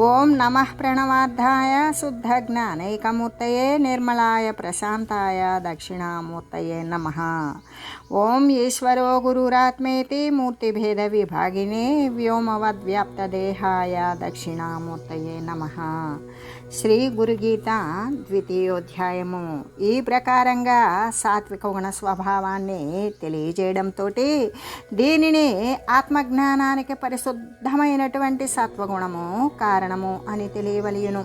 ఓం నమ ప్రణవార్థాయ శుద్ధ జ్ఞానైకమూర్తయే నిర్మలాయ ప్రశాంతాయ దక్షిణామూర్తయే నమ ఓం ఈశ్వరో గురురాత్మేతి మూర్తిభేద విభాగినే వ్యోమవద్వ్యాప్తదేహాయ దక్షిణామూర్తయే నమ శ్రీ గురుగీత ద్వితీయోధ్యాయము. ఈ ప్రకారంగా సాత్విక గుణ స్వభావాన్ని తెలియజేయడంతో దీనిని ఆత్మజ్ఞానానికి పరిశుద్ధమైనటువంటి సత్వగుణము కారణము అని తెలియవలయును.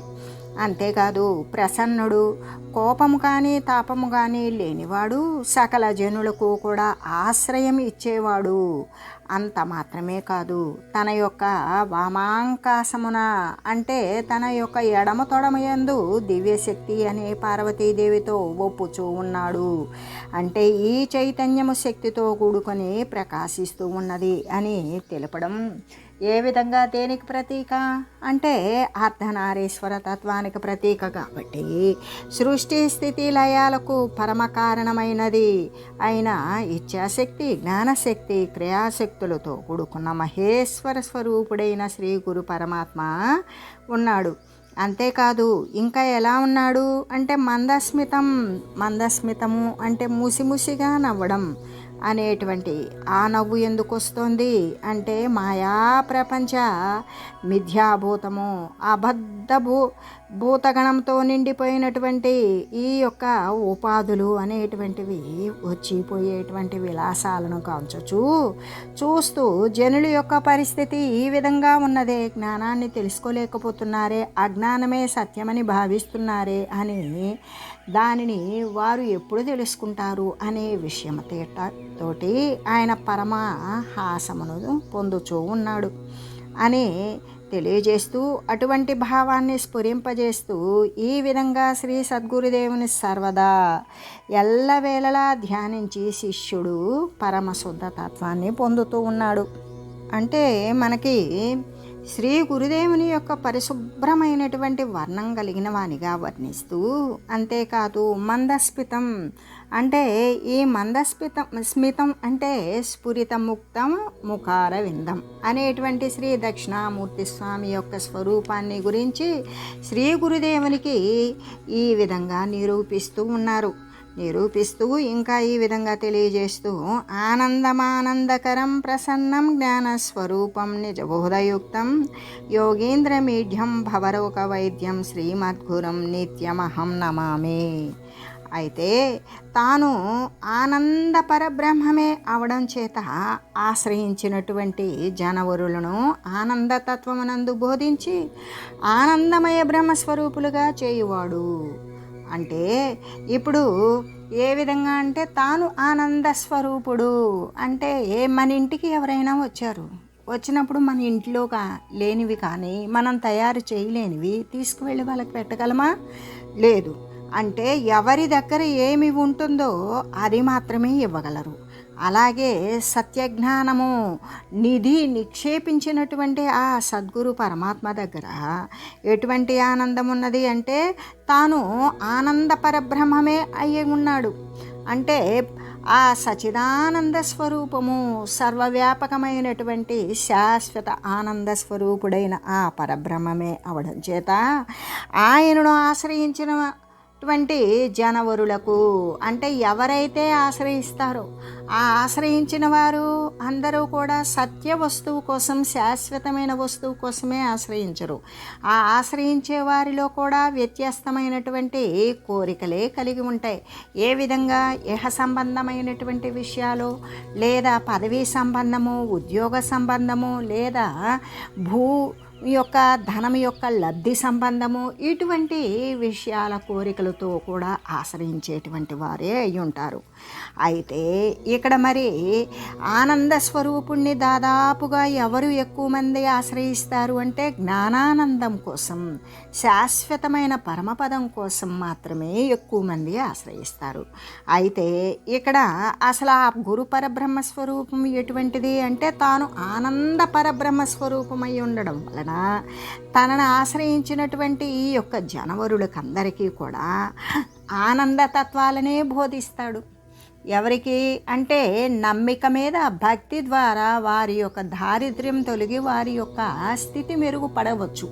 అంతేకాదు ప్రసన్నుడు కోపము కానీ తాపము కానీ లేనివాడు సకల జనులకు కూడా ఆశ్రయం ఇచ్చేవాడు. అంత మాత్రమే కాదు తన యొక్క వామాంకాశమున అంటే తన యొక్క ఎడమ తొడమయందు దివ్యశక్తి అనే పార్వతీదేవితో ఒప్పుచూ ఉన్నాడు. అంటే ఈ చైతన్యము శక్తితో కూడుకొని ప్రకాశిస్తూ ఉన్నది అని తెలపడం ఏ విధంగా దేనికి ప్రతీక? అంటే అర్ధనారీశ్వర తత్వానికి ప్రతీక కాబట్టి సృష్టి స్థితి లయాలకు పరమ కారణమైనది అయిన ఇచ్ఛాశక్తి జ్ఞానశక్తి క్రియాశక్తులతో కూడుకున్న మహేశ్వర స్వరూపుడైన శ్రీ గురు పరమాత్మ ఉన్నాడు. అంతేకాదు ఇంకా ఎలా ఉన్నాడు? అంటే మందస్మితం మందస్మితము అంటే ముసిముసిగా నవ్వడం. అనేటువంటి ఆ నవ్వు ఎందుకు వస్తుంది? అంటే మాయా ప్రపంచ మిథ్యాభూతము అబద్ధ భూ భూతగణంతో నిండిపోయినటువంటి ఈ యొక్క ఉపాధులు అనేటువంటివి వచ్చిపోయేటువంటి విలాసాలను కాంచచ్చు. చూస్తూ జనుల యొక్క పరిస్థితి ఈ విధంగా ఉన్నదే. జ్ఞానాన్ని తెలుసుకోలేకపోతున్నారే అజ్ఞానమే సత్యమని భావిస్తున్నారే అని దానిని వారు ఎప్పుడు తెలుసుకుంటారు అనే విషయం తేట తోటి ఆయన పరమ హాసమును పొందుచూ ఉన్నాడు అని తెలియజేస్తూ అటువంటి భావాన్ని స్ఫురింపజేస్తూ ఈ విధంగా శ్రీ సద్గురుదేవుని సర్వదా ఎల్లవేళలా ధ్యానించి శిష్యుడు పరమశుద్ధ తత్వాన్ని పొందుతూ ఉన్నాడు. అంటే మనకి శ్రీ గురుదేవుని యొక్క పరిశుభ్రమైనటువంటి వర్ణం కలిగిన వానిగా వర్ణిస్తూ అంతేకాదు మందస్మితం అంటే ఈ మందస్మితం స్మితం అంటే స్ఫురిత ముక్తం ముఖార విందం అనేటువంటి శ్రీ దక్షిణామూర్తి స్వామి యొక్క స్వరూపాన్ని గురించి శ్రీ గురుదేవునికి ఈ విధంగా నిరూపిస్తూ ఉన్నారు. నిరూపిస్తూ ఇంకా ఈ విధంగా తెలియజేస్తూ ఆనందమానందకరం ప్రసన్నం జ్ఞానస్వరూపం నిజబోధయుక్తం యోగేంద్ర మీఢ్యం భవరోక వైద్యం శ్రీమద్గురం నిత్యమహం నమామి. అయితే తాను ఆనంద పరబ్రహ్మమే అవడం చేత ఆశ్రయించినటువంటి జనవరులను ఆనందతత్వమునందు బోధించి ఆనందమయ బ్రహ్మస్వరూపులుగా చేయువాడు. అంటే ఇప్పుడు ఏ విధంగా అంటే తాను ఆనంద స్వరూపుడు అంటే ఏ మన ఇంటికి ఎవరైనా వచ్చారు. వచ్చినప్పుడు మన ఇంట్లో కా లేనివి కానీ మనం తయారు చేయలేనివి తీసుకువెళ్ళి వాళ్ళకి పెట్టగలమా? లేదు. అంటే ఎవరి దగ్గర ఏమి ఉంటుందో అది మాత్రమే ఇవ్వగలరు. అలాగే సత్యజ్ఞానము నిధి నిక్షేపించినటువంటి ఆ సద్గురు పరమాత్మ దగ్గర ఎటువంటి ఆనందం ఉన్నది అంటే తాను ఆనంద పరబ్రహ్మమే అయ్యి ఉన్నాడు. అంటే ఆ సచిదానంద స్వరూపము సర్వవ్యాపకమైనటువంటి శాశ్వత ఆనంద స్వరూపుడైన ఆ పరబ్రహ్మమే అవడం చేత ఆయనను ఆశ్రయించిన అటువంటి జనవరులకు అంటే ఎవరైతే ఆశ్రయిస్తారో ఆ ఆశ్రయించిన వారు అందరూ కూడా సత్య వస్తువు కోసం శాశ్వతమైన వస్తువు కోసమే ఆశ్రయించరు. ఆ ఆశ్రయించే వారిలో కూడా వ్యత్యస్తమైనటువంటి కోరికలే కలిగి ఉంటాయి. ఏ విధంగా ఇహ సంబంధమైనటువంటి విషయాలు లేదా పదవీ సంబంధము ఉద్యోగ సంబంధము లేదా భూ యొక్క ధనం యొక్క లబ్ధి సంబంధము ఇటువంటి విషయాల కోరికలతో కూడా ఆశ్రయించేటువంటి వారే అయి ఉంటారు అయితే ఇక్కడ మరి ఆనంద స్వరూపుణ్ణి దాదాపుగా ఎవరు ఎక్కువ మంది ఆశ్రయిస్తారు అంటే జ్ఞానానందం కోసం శాశ్వతమైన పరమపదం కోసం మాత్రమే ఎక్కువ మంది ఆశ్రయిస్తారు. అయితే ఇక్కడ అసలు ఆ గురు పరబ్రహ్మ స్వరూపం ఎటువంటిది అంటే తాను ఆనంద పరబ్రహ్మ స్వరూపమై ఉండడం వలన తనను ఆశ్రయించినటువంటి ఈ యొక్క జనవరులకందరికీ కూడా ఆనందతత్వాలనే బోధిస్తాడు. ఎవరికి? అంటే నమ్మిక మీద భక్తి ద్వారా వారి యొక్క దారిద్ర్యం తొలగి వారి యొక్క స్థితి మెరుగుపడవచ్చు.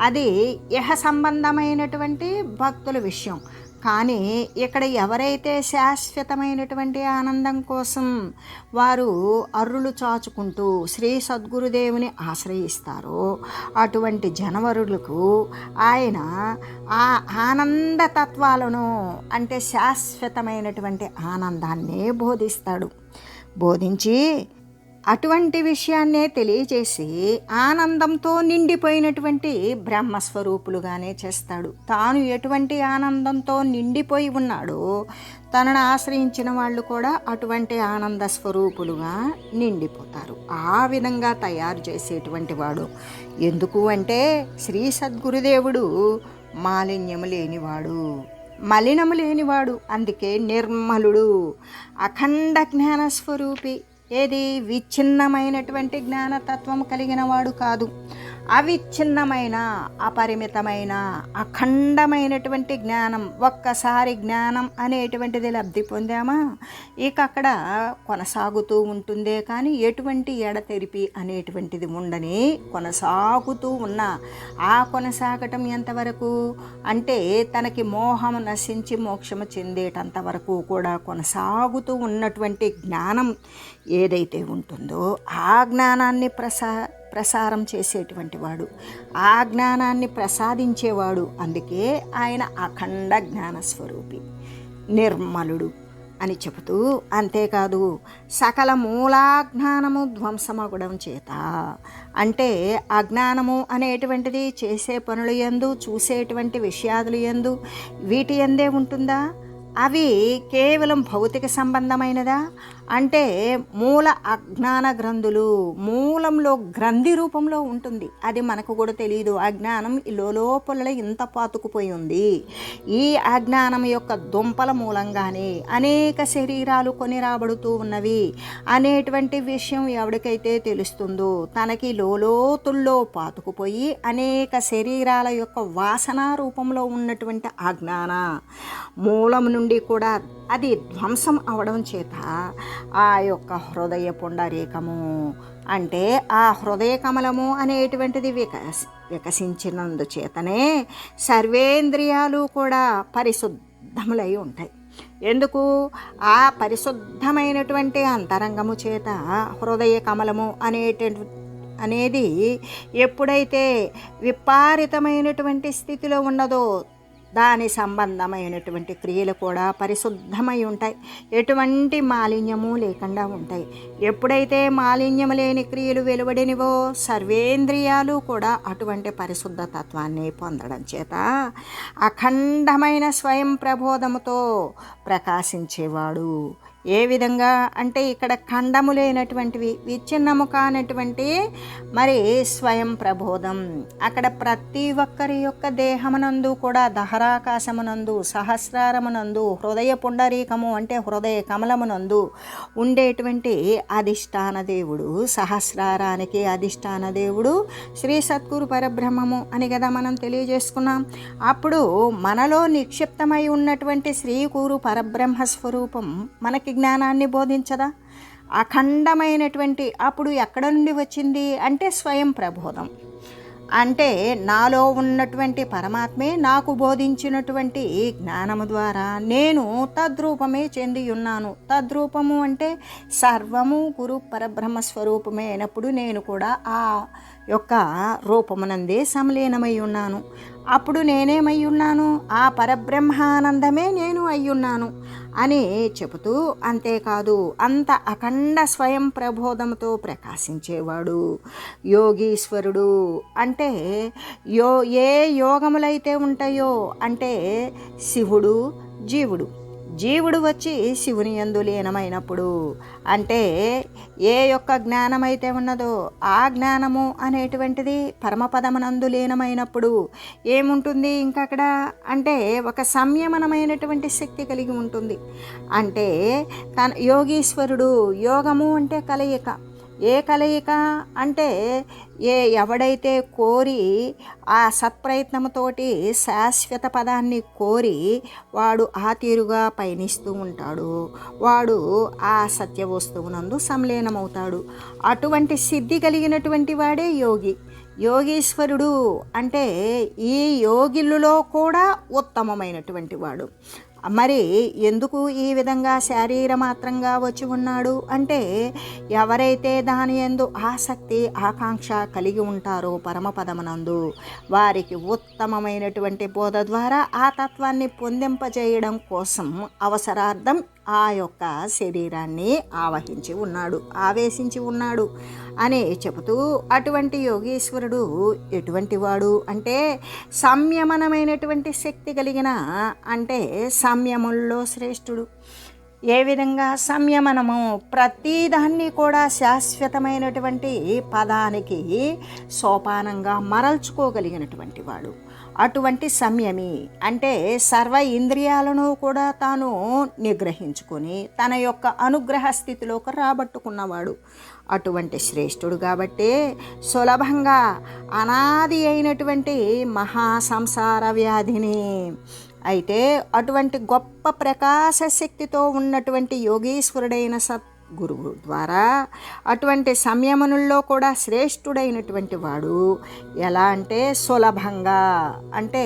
అది ఇహ సంబంధమైనటువంటి భక్తుల విషయం. కానీ ఇక్కడ ఎవరైతే శాశ్వతమైనటువంటి ఆనందం కోసం వారు అర్రులు చాచుకుంటూ శ్రీ సద్గురుదేవుని ఆశ్రయిస్తారో అటువంటి జనవరులకు ఆయన ఆ ఆనంద తత్వాలను అంటే శాశ్వతమైనటువంటి ఆనందాన్నే బోధిస్తాడు. బోధించి అటువంటి విషయాన్నే తెలియజేసి ఆనందంతో నిండిపోయినటువంటి బ్రహ్మస్వరూపులుగానే చేస్తాడు. తాను ఎటువంటి ఆనందంతో నిండిపోయి ఉన్నాడో తనను ఆశ్రయించిన వాళ్ళు కూడా అటువంటి ఆనంద స్వరూపులుగా నిండిపోతారు. ఆ విధంగా తయారు చేసేటువంటి వాడు. ఎందుకు అంటే శ్రీ సద్గురుదేవుడు మాలిన్యము లేనివాడు మలినము లేనివాడు అందుకే నిర్మలుడు అఖండ జ్ఞాన స్వరూపి ఏది? విచ్ఛిన్నమైనటువంటి జ్ఞానతత్వం కలిగిన వాడు కాదు. అవిచ్ఛిన్నమైన అపరిమితమైన అఖండమైనటువంటి జ్ఞానం ఒక్కసారి జ్ఞానం అనేటువంటిది లబ్ధి పొందామా? ఇక అక్కడ కొనసాగుతూ ఉంటుందే కానీ ఎటువంటి ఎడతెరిపి అనేటువంటిది ఉండని కొనసాగుతూ ఉన్న ఆ కొనసాగటం ఎంతవరకు? అంటే తనకి మోహం నశించి మోక్షము చెందేటంత వరకు కూడా కొనసాగుతూ ఉన్నటువంటి జ్ఞానం ఏదైతే ఉంటుందో ఆ జ్ఞానాన్ని ప్రసా ప్రసారం చేసేటువంటి వాడు ఆ జ్ఞానాన్ని ప్రసాదించేవాడు. అందుకే ఆయన అఖండ జ్ఞానస్వరూపి నిర్మలుడు అని చెబుతూ అంతేకాదు సకల మూలాజ్ఞానము ధ్వంసమగడం చేత. అంటే అజ్ఞానము అనేటువంటిది చేసే పనులు ఎందు చూసేటువంటి విషయాదులు ఎందు వీటి ఎందే ఉంటుందా? అవి కేవలం భౌతిక సంబంధమైనదా? అంటే మూల అజ్ఞాన గ్రంథులు మూలంలో గ్రంథి రూపంలో ఉంటుంది. అది మనకు కూడా తెలియదు అజ్ఞానం లోపల ఇంత పాతుకుపోయి ఉంది. ఈ అజ్ఞానం యొక్క దుంపల మూలంగానే అనేక శరీరాలు కొని రాబడుతూ ఉన్నవి. అనేటువంటి విషయం ఎవరికైతే తెలుస్తుందో తనకి లోతుల్లో పాతుకుపోయి అనేక శరీరాల యొక్క వాసన రూపంలో ఉన్నటువంటి అజ్ఞాన మూలం నుండి కూడా అది ధ్వంసం అవడం చేత ఆ యొక్క హృదయ పుండరీకము అంటే ఆ హృదయ కమలము అనేటువంటిది వికసి వికసించినందు చేతనే సర్వేంద్రియాలు కూడా పరిశుద్ధములై ఉంటాయి. ఎందుకు? ఆ పరిశుద్ధమైనటువంటి అంతరంగము చేత హృదయ కమలము అనేటువంటి అనేది ఎప్పుడైతే విపారితమైనటువంటి స్థితిలో ఉన్నదో దాని సంబంధమైనటువంటి క్రియలు కూడా పరిశుద్ధమై ఉంటాయి. ఎటువంటి మాలిన్యము లేకుండా ఉంటాయి. ఎప్పుడైతే మాలిన్యము లేని క్రియలు వెలువడినవో సర్వేంద్రియాలు కూడా అటువంటి పరిశుద్ధ తత్వాన్ని పొందడం చేత అఖండమైన స్వయం ప్రబోధముతో ప్రకాశించేవాడు. ఏ విధంగా? అంటే ఇక్కడ ఖండము లేనటువంటివి విచ్ఛిన్నము కానటువంటి మరి స్వయం ప్రబోధం. అక్కడ ప్రతి ఒక్కరి యొక్క దేహమునందు కూడా దహరాకాశమునందు సహస్రారమునందు హృదయ పుండరీకము అంటే హృదయ కమలమునందు ఉండేటువంటి అధిష్టాన దేవుడు సహస్రారానికి అధిష్టాన దేవుడు శ్రీ సద్గురు పరబ్రహ్మము అని కదా మనం తెలియజేసుకున్నాం. అప్పుడు మనలో నిక్షిప్తమై ఉన్నటువంటి శ్రీకూరు పరబ్రహ్మ స్వరూపం మనకి జ్ఞానాన్ని బోధించదా? అఖండమైనటువంటి అప్పుడు ఎక్కడ నుండి వచ్చింది అంటే స్వయం ప్రబోధం. అంటే నాలో ఉన్నటువంటి పరమాత్మే నాకు బోధించినటువంటి జ్ఞానము ద్వారా నేను తద్రూపమే చెంది ఉన్నాను. తద్రూపము అంటే సర్వము గురు పరబ్రహ్మ స్వరూపమే అయినప్పుడు నేను కూడా ఆ యొక్క రూపమునందే సమలీనమై ఉన్నాను. అప్పుడు నేనేమై ఉన్నాను? ఆ పరబ్రహ్మానందమే నేను అయ్యున్నాను అని చెబుతూ అంతేకాదు అంత అఖండ స్వయం ప్రబోధంతో ప్రకాశించేవాడు యోగీశ్వరుడు. అంటే యో ఏ యోగములైతే ఉంటాయో అంటే శివుడు జీవుడు. జీవుడు వచ్చి శివుని ఎందు లీనమైనప్పుడు అంటే ఏ యొక్క జ్ఞానమైతే ఉన్నదో ఆ జ్ఞానము అనేటువంటిది పరమపదమునందు లీనమైనప్పుడు ఏముంటుంది ఇంకక్కడ? అంటే ఒక సంయమనమైనటువంటి శక్తి కలిగి ఉంటుంది. అంటే తన యోగీశ్వరుడు యోగము అంటే కలయిక. ఏ కలయిక అంటే ఏ ఎవడైతే కోరి ఆ సత్ప్రయత్నంతోటి శాశ్వత పదాన్ని కోరి వాడు ఆ తీరుగా పయనిస్తూ ఉంటాడు. వాడు ఆ సత్య వస్తువునందు సంలీనమవుతాడు. అటువంటి సిద్ధి కలిగినటువంటి వాడే యోగి. యోగీశ్వరుడు అంటే ఈ యోగిల్లో కూడా ఉత్తమమైనటువంటి వాడు. మరి ఎందుకు ఈ విధంగా శారీరమాత్రంగా వచ్చి ఉన్నాడు? అంటే ఎవరైతే దాని ఎందు ఆసక్తి ఆకాంక్ష కలిగి ఉంటారో పరమపదమునందు వారికి ఉత్తమమైనటువంటి బోధ ద్వారా ఆ తత్వాన్ని పొందింపజేయడం కోసం అవసరార్థం ఆ యొక్క శరీరాన్ని ఆవహించి ఉన్నాడు ఆవేశించి ఉన్నాడు అని చెబుతూ అటువంటి యోగేశ్వరుడు ఎటువంటి వాడు అంటే సంయమనమైనటువంటి శక్తి కలిగిన అంటే సంయముల్లో శ్రేష్ఠుడు. ఏ విధంగా సంయమనము? ప్రతిదాన్ని కూడా శాశ్వతమైనటువంటి పదానికి సోపానంగా మరల్చుకోగలిగినటువంటి వాడు. అటువంటి సంయమి. అంటే సర్వ ఇంద్రియాలను కూడా తాను నిగ్రహించుకొని తన యొక్క అనుగ్రహ స్థితిలోకి రాబట్టుకున్నవాడు. అటువంటి శ్రేష్ఠుడు కాబట్టే సులభంగా అనాది అయినటువంటి మహా సంసార వ్యాధిని. అయితే అటువంటి గొప్ప ప్రకాశ శక్తితో ఉన్నటువంటి యోగీశ్వరుడైన సత్ గురువు ద్వారా అటువంటి సంయమనుల్లో కూడా శ్రేష్ఠుడైనటువంటి వాడు ఎలా అంటే సులభంగా అంటే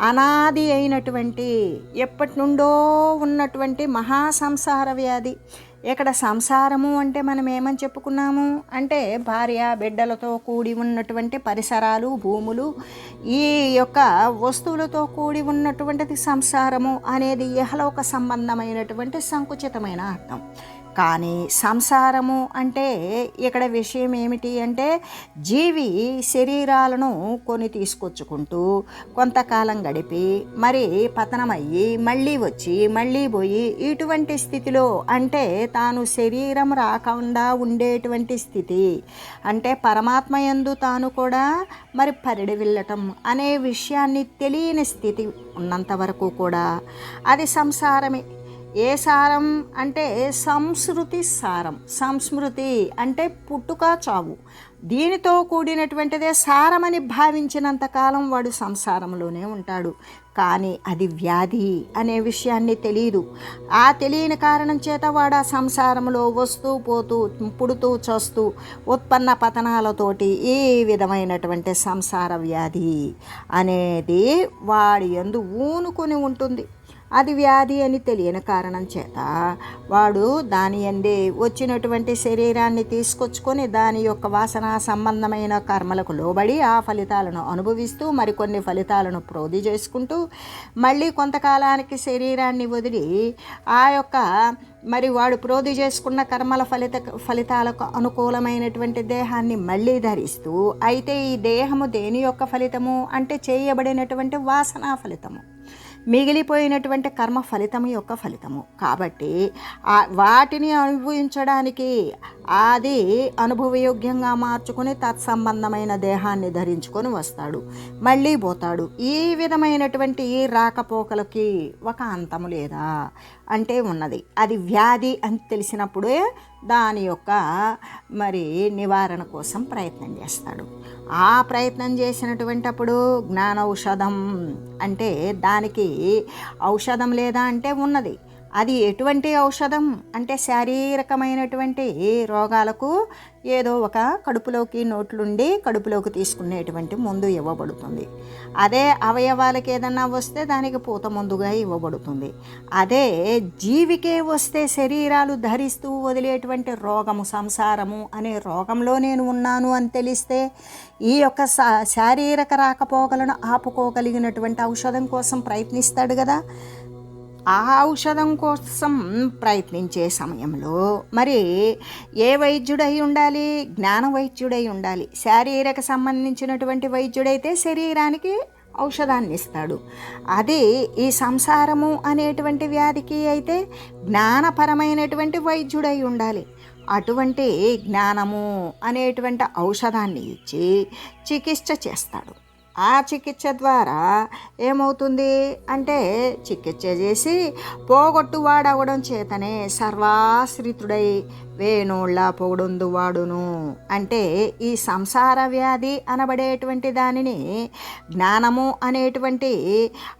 అనాది అయినటువంటి ఎప్పటి నుండో ఉన్నటువంటి మహా సంసార వ్యాధి. ఇక్కడ సంసారము అంటే మనం ఏమని చెప్పుకున్నాము? అంటే భార్య బిడ్డలతో కూడి ఉన్నటువంటి పరిసరాలు భూములు ఈ యొక్క వస్తువులతో కూడి ఉన్నటువంటిది సంసారము అనేది ఇహలోక సంబంధమైనటువంటి సంకుచితమైన అర్థం. కానీ సంసారము అంటే ఇక్కడ విషయం ఏమిటి అంటే జీవి శరీరాలను కొని తీసుకొచ్చుకుంటూ కొంతకాలం గడిపి మరి పతనమయ్యి మళ్ళీ వచ్చి మళ్ళీ పోయి ఇటువంటి స్థితిలో అంటే తాను శరీరం రాకుండా ఉండేటువంటి స్థితి. అంటే పరమాత్మ యందు తాను కూడా మరి పరిడి వెళ్ళటం అనే విషయాన్ని తెలియని స్థితి ఉన్నంత వరకు కూడా అది సంసారమే. ఏ సారం అంటే సంస్కృతి సారం? సంస్మృతి అంటే పుట్టుక చావు. దీనితో కూడినటువంటిదే సారమని భావించినంతకాలం వాడు సంసారంలోనే ఉంటాడు. కానీ అది వ్యాధి అనే విషయాన్ని తెలియదు. ఆ తెలియని కారణం చేత వాడు ఆ సంసారంలో వస్తూ పోతూ పుడుతూ చస్తూ ఉత్పన్న పతనాలతోటి ఈ విధమైనటువంటి సంసార వ్యాధి అనేది వాడి ఎందు ఊనుకొని ఉంటుంది. అది వ్యాధి అని తెలియని కారణం చేత వాడు దాని అందే వచ్చినటువంటి శరీరాన్ని తీసుకొచ్చుకొని దాని యొక్క వాసన సంబంధమైన కర్మలకు లోబడి ఆ ఫలితాలను అనుభవిస్తూ మరికొన్ని ఫలితాలను ప్రోధి చేసుకుంటూ మళ్ళీ కొంతకాలానికి శరీరాన్ని వదిలి ఆ యొక్క మరి వాడు ప్రోధి చేసుకున్న కర్మల ఫలిత ఫలితాలకు అనుకూలమైనటువంటి దేహాన్ని మళ్ళీ ధరిస్తూ అయితే ఈ దేహము దేని యొక్క ఫలితము? అంటే చేయబడినటువంటి వాసనా ఫలితము. మిగిలిపోయినటువంటి కర్మ ఫలితం యొక్క ఫలితము. కాబట్టి వాటిని అనుభవించడానికి అది అనుభవయోగ్యంగా మార్చుకుని తత్సంబంధమైన దేహాన్ని ధరించుకొని వస్తాడు. మళ్ళీ పోతాడు. ఈ విధమైనటువంటి రాకపోకలకి ఒక అంతము లేదా? అంటే ఉన్నది. అది వ్యాధి అని తెలిసినప్పుడే దాని యొక్క మరి నివారణ కోసం ప్రయత్నం చేస్తాడు. ఆ ప్రయత్నం చేసినటువంటి అప్పుడు జ్ఞాన ఔషధం అంటే దానికి ఔషధం లేదా అంటే ఉన్నది. అది ఎటువంటి ఔషధం? అంటే శారీరకమైనటువంటి రోగాలకు ఏదో ఒక కడుపులోకి నోట్లుండి కడుపులోకి తీసుకునేటువంటి మందు ఇవ్వబడుతుంది. అదే అవయవాలకి ఏదన్నా వస్తే దానికి పూత మందుగా ఇవ్వబడుతుంది. అదే జీవికే వస్తే శరీరాలు ధరిస్తూ వదిలేటువంటి రోగము సంసారము అనే రోగంలో నేను ఉన్నాను అని తెలిస్తే ఈ యొక్క శారీరక రాకపోకలను ఆపుకోగలిగినటువంటి ఔషధం కోసం ప్రయత్నిస్తాడు కదా. ఆ ఔషధం కోసం ప్రయత్నించే సమయంలో మరి ఏ వైద్యుడై ఉండాలి? జ్ఞాన వైద్యుడై ఉండాలి. శారీరక సంబంధించినటువంటి వైద్యుడైతే శరీరానికి ఔషధాన్ని ఇస్తాడు. అదే ఈ సంసారము అనేటువంటి వ్యాధికి అయితే జ్ఞానపరమైనటువంటి వైద్యుడై ఉండాలి. అటువంటి జ్ఞానము అనేటువంటి ఔషధాన్ని ఇచ్చి చికిత్స చేస్తాడు. ఆ చికిత్స ద్వారా ఏమవుతుంది అంటే చికిత్స చేసి పోగొట్టువాడవడం చేతనే సర్వాశ్రితుడై వేణోళ్ళ పొగుడుందు వాడును. అంటే ఈ సంసార వ్యాధి అనబడేటువంటి దానిని జ్ఞానము అనేటువంటి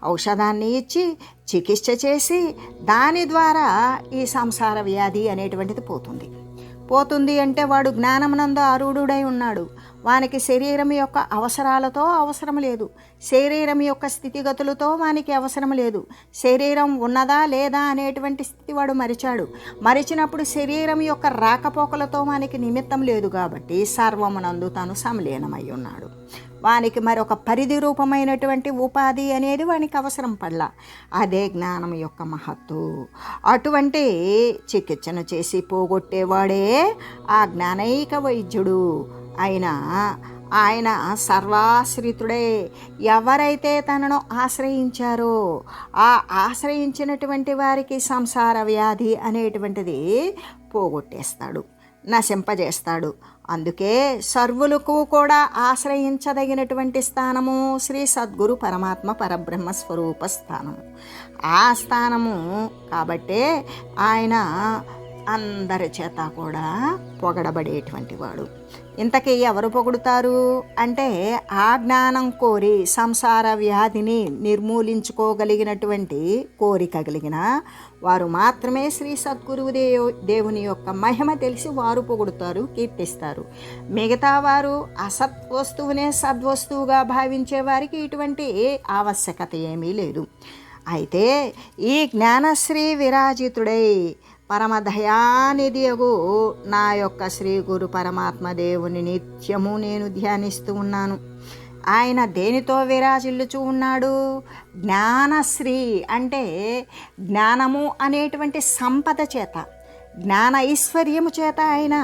ఔషధాన్ని ఇచ్చి చికిత్స చేసి దాని ద్వారా ఈ సంసార వ్యాధి అనేటువంటిది పోతుంది. పోతుంది అంటే వాడు జ్ఞానమునందు ఆరుడుడై ఉన్నాడు. వానికి శరీరం యొక్క అవసరాలతో అవసరం లేదు. శరీరం యొక్క స్థితిగతులతో వానికి అవసరం లేదు. శరీరం ఉన్నదా లేదా అనేటువంటి స్థితి వాడు మరిచాడు. మరిచినప్పుడు శరీరం యొక్క రాకపోకలతో వానికి నిమిత్తం లేదు కాబట్టి సర్వమునందు తాను సమలీనమై ఉన్నాడు. వానికి మరొక పరిధి రూపమైనటువంటి ఉపాధి అనేది వానికి అవసరం పడలా. అదే జ్ఞానం యొక్క మహత్తు. అటువంటి చికిత్సను చేసి పోగొట్టేవాడే ఆ జ్ఞానైక వైద్యుడు. అయిన ఆయన సర్వాశ్రితుడే. ఎవరైతే తనను ఆశ్రయించారో ఆ ఆశ్రయించినటువంటి వారికి సంసార వ్యాధి అనేటువంటిది పోగొట్టేస్తాడు నశింపజేస్తాడు. అందుకే సర్వులకు కూడా ఆశ్రయించదగినటువంటి స్థానము శ్రీ సద్గురు పరమాత్మ పరబ్రహ్మ స్వరూప స్థానము. ఆ స్థానము కాబట్టే ఆయన అందరి చేత కూడా పొగడబడేటువంటి వాడు. ఇంతకీ ఎవరు పొగుడుతారు? అంటే ఆ జ్ఞానం కోరి సంసార వ్యాధిని నిర్మూలించుకోగలిగినటువంటి కోరిక కలిగిన వారు మాత్రమే శ్రీ సద్గురువు దేవు దేవుని యొక్క మహిమ తెలిసి వారు పొగుడుతారు కీర్తిస్తారు. మిగతా వారు అసత్ వస్తువునే సద్వస్తువుగా భావించే వారికి ఇటువంటి ఆవశ్యకత ఏమీ లేదు. అయితే ఈ జ్ఞానశ్రీ విరాజితుడై పరమదయానిధియగు నా యొక్క శ్రీ గురు పరమాత్మ దేవుని నిత్యము నేను ధ్యానిస్తూ ఉన్నాను. ఆయన దేనితో విరాజిల్లుచూ ఉన్నాడు? జ్ఞానశ్రీ అంటే జ్ఞానము అనేటువంటి సంపద చేత జ్ఞాన ఐశ్వర్యము చేత ఆయన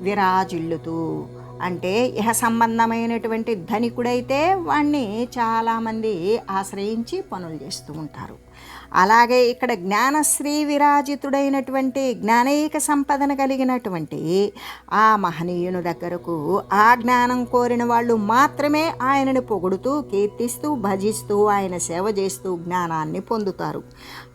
విరాజిల్లుతూ అంటే ఇహ సంబంధమైనటువంటి ధనికుడైతే వాణ్ణి చాలామంది ఆశ్రయించి పనులు చేస్తూ ఉంటారు. అలాగే ఇక్కడ జ్ఞానశ్రీ విరాజితుడైనటువంటి జ్ఞానైక సంపదన కలిగినటువంటి ఆ మహనీయుని దగ్గరకు ఆ జ్ఞానం కోరిన వాళ్ళు మాత్రమే ఆయనను పొగుడుతూ కీర్తిస్తూ భజిస్తూ ఆయన సేవ చేస్తూ జ్ఞానాన్ని పొందుతారు.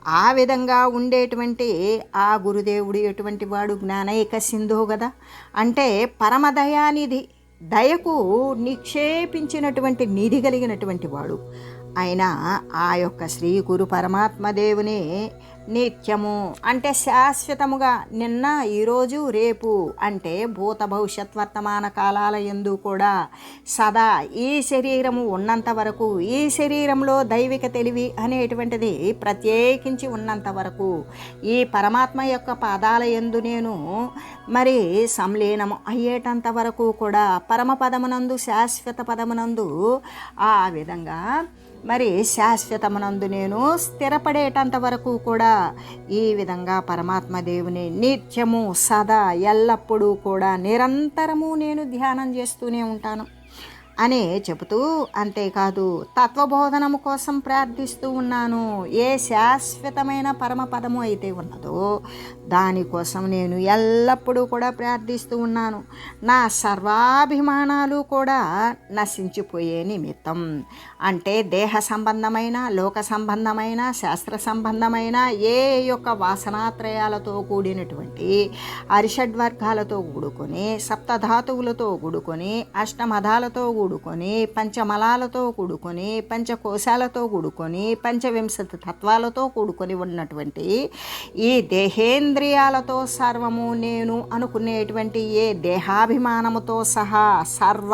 ఆ విధంగా ఉండేటువంటి ఆ గురుదేవుడు ఎటువంటి వాడు? జ్ఞానైక సింధు కదా. అంటే పరమదయానిధి దయకు నిక్షేపించినటువంటి నిధి కలిగినటువంటి వాడు. అయినా ఆ యొక్క శ్రీ గురు పరమాత్మ దేవుని నిత్యము అంటే శాశ్వతముగా నిన్న ఈరోజు రేపు అంటే భూత భవిష్యత్ వర్తమాన కాలాల ఎందు కూడా సదా ఈ శరీరము ఉన్నంత వరకు ఈ శరీరంలో దైవిక తెలివి అనేటువంటిది ప్రత్యేకించి ఉన్నంత వరకు ఈ పరమాత్మ యొక్క పాదాల ఎందు నేను మరి సంలీనము అయ్యేటంత వరకు కూడా పరమ పదమునందు శాశ్వత పదమునందు ఆ విధంగా మరి శాశ్వతమునందు నేను స్థిరపడేటంత వరకు కూడా ఈ విధంగా పరమాత్మ దేవుని నిత్యము సదా ఎల్లప్పుడూ కూడా నిరంతరము నేను ధ్యానం చేస్తూనే ఉంటాను. అనే చెబుతూ అంతేకాదు తత్వబోధనము కోసం ప్రార్థిస్తూ ఉన్నాను. ఏ శాశ్వతమైన పరమపదము అయితే ఉన్నదో దానికోసం నేను ఎల్లప్పుడూ కూడా ప్రార్థిస్తూ ఉన్నాను. నా సర్వాభిమానాలు కూడా నశించిపోయే నిమిత్తం. అంటే దేహ సంబంధమైన లోక సంబంధమైన శాస్త్ర సంబంధమైన ఏ యొక్క వాసనాత్రయాలతో కూడినటువంటి అరిషడ్వర్గాలతో కూడుకొని సప్తధాతువులతో కూడుకొని అష్టమధాలతో కూడు కూడుకొని పంచమలాలతో కూడుకొని పంచకోశాలతో కూడుకొని పంచవింశతి తత్వాలతో కూడుకొని ఉన్నటువంటి ఈ దేహేంద్రియాలతో సర్వము నేను అనుకునేటువంటి ఏ దేహాభిమానముతో సహా సర్వ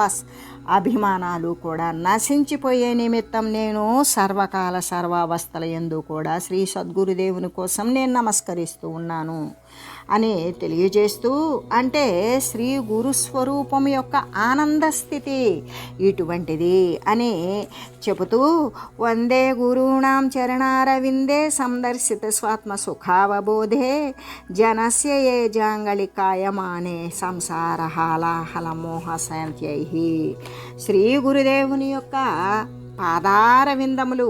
అభిమానాలు కూడా నశించిపోయే నిమిత్తం నేను సర్వకాల సర్వావస్థల ఎందు కూడా శ్రీ సద్గురుదేవుని కోసం నేను నమస్కరిస్తూ ఉన్నాను. అని తెలియజేస్తూ అంటే శ్రీ గురుస్వరూపం యొక్క ఆనంద స్థితి ఇటువంటిది అని చెబుతూ వందే గురుణాం చరణారవిందే సందర్శిత స్వాత్మ సుఖావబోధే జనస్య ఏ జాంగళికాయమానే సంసార హాలాహల మోహ శాంత్యై. శ్రీ గురుదేవుని యొక్క పాదార విందములు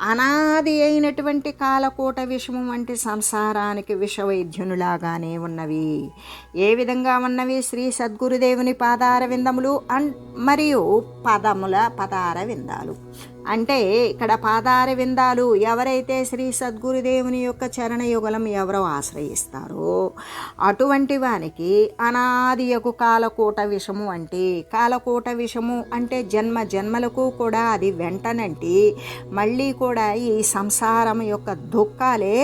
అనాది అయినటువంటి కాలకూట విషము వంటి సంసారానికి విషవైద్యునులాగానే ఉన్నవి. ఏ విధంగా ఉన్నవి? శ్రీ సద్గురుదేవుని పాదార అండ్ మరియు పదముల పదార విందాలు అంటే ఇక్కడ పాదార విందాలు ఎవరైతే శ్రీ సద్గురుదేవుని యొక్క చరణయుగలం ఎవరో ఆశ్రయిస్తారో అటువంటి వానికి అనాదియకు కాలకోట విషము అంటే కాలకోట విషము అంటే జన్మ జన్మలకు కూడా అది వెంటనంటి మళ్ళీ కూడా ఈ సంసారం యొక్క దుఃఖాలే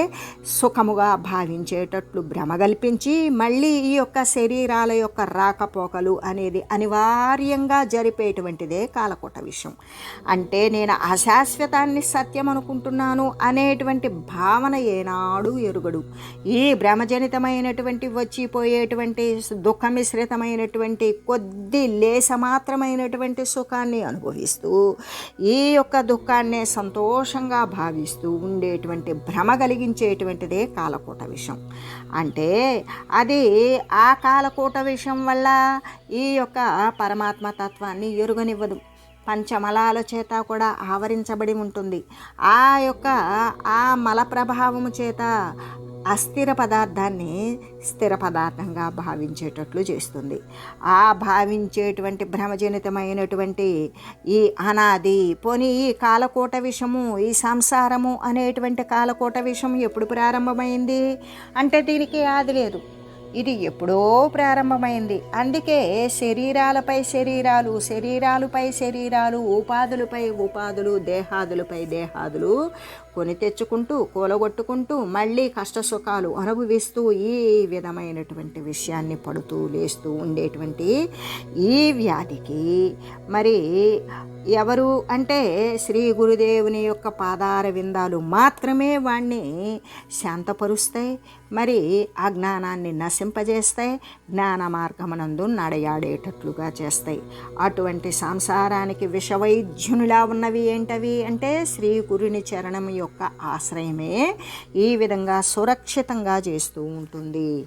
సుఖముగా భావించేటట్లు భ్రమ కల్పించి మళ్ళీ ఈ యొక్క శరీరాల యొక్క రాకపోకలు అనేది అనివార్యంగా జరిపేటువంటిదే కాలకోట విషయం అంటే నేను అశాశ్వతాన్ని సత్యం అనుకుంటున్నాను అనేటువంటి భావన ఏనాడు ఎరుగడు. ఈ భ్రమజనితమైనటువంటి వచ్చిపోయేటువంటి దుఃఖ మిశ్రితమైనటువంటి కొద్ది లేసమాత్రమైనటువంటి సుఖాన్ని అనుభవిస్తూ ఈ యొక్క దుఃఖాన్నే సంతోషంగా భావిస్తూ ఉండేటువంటి భ్రమ కలిగించేటువంటిదే కాలకూట విషయం అంటే అది ఆ కాలకూట విషయం వల్ల ఈ యొక్క పరమాత్మ తత్వాన్ని ఎరుగనివ్వదు. పంచమలాల చేత కూడా ఆవరించబడి ఉంటుంది. ఆ యొక్క ఆ మల ప్రభావము చేత అస్థిర పదార్థాన్ని స్థిర పదార్థంగా భావించేటట్లు చేస్తుంది. ఆ భావించేటువంటి భ్రమజనితమైనటువంటి ఈ అనాది పోనీ ఈ కాలకోట విషము ఈ సంసారము అనేటువంటి కాలకోట విషం ఎప్పుడు ప్రారంభమైంది? అంటే దీనికి ఆది లేదు. ఇది ఎప్పుడో ప్రారంభమైంది. అందుకే శరీరాలపై శరీరాలు శరీరాలపై శరీరాలు ఉపాధులపై ఉపాధులు దేహాదులపై దేహాదులు కొని తెచ్చుకుంటూ కూలగొట్టుకుంటూ మళ్ళీ కష్ట సుఖాలు అనుభవిస్తూ ఈ విధమైనటువంటి విషయాన్ని పడుతూ లేస్తూ ఉండేటువంటి ఈ వ్యాధికి మరి ఎవరు అంటే శ్రీ గురుదేవుని యొక్క పాదార విందాలు మాత్రమే వాణ్ణి శాంతపరుస్తాయి మరి ఆ జ్ఞానాన్ని నశింపజేస్తాయి జ్ఞాన మార్గమునందు నడయాడేటట్లుగా చేస్తాయి. అటువంటి సంసారానికి విషవైద్యునిలా ఉన్నవి ఏంటవి అంటే శ్రీ గురుని చరణం యొక్క ఆశ్రయమే ఈ విధంగా సురక్షితంగా చేస్తూ ఉంటుంది.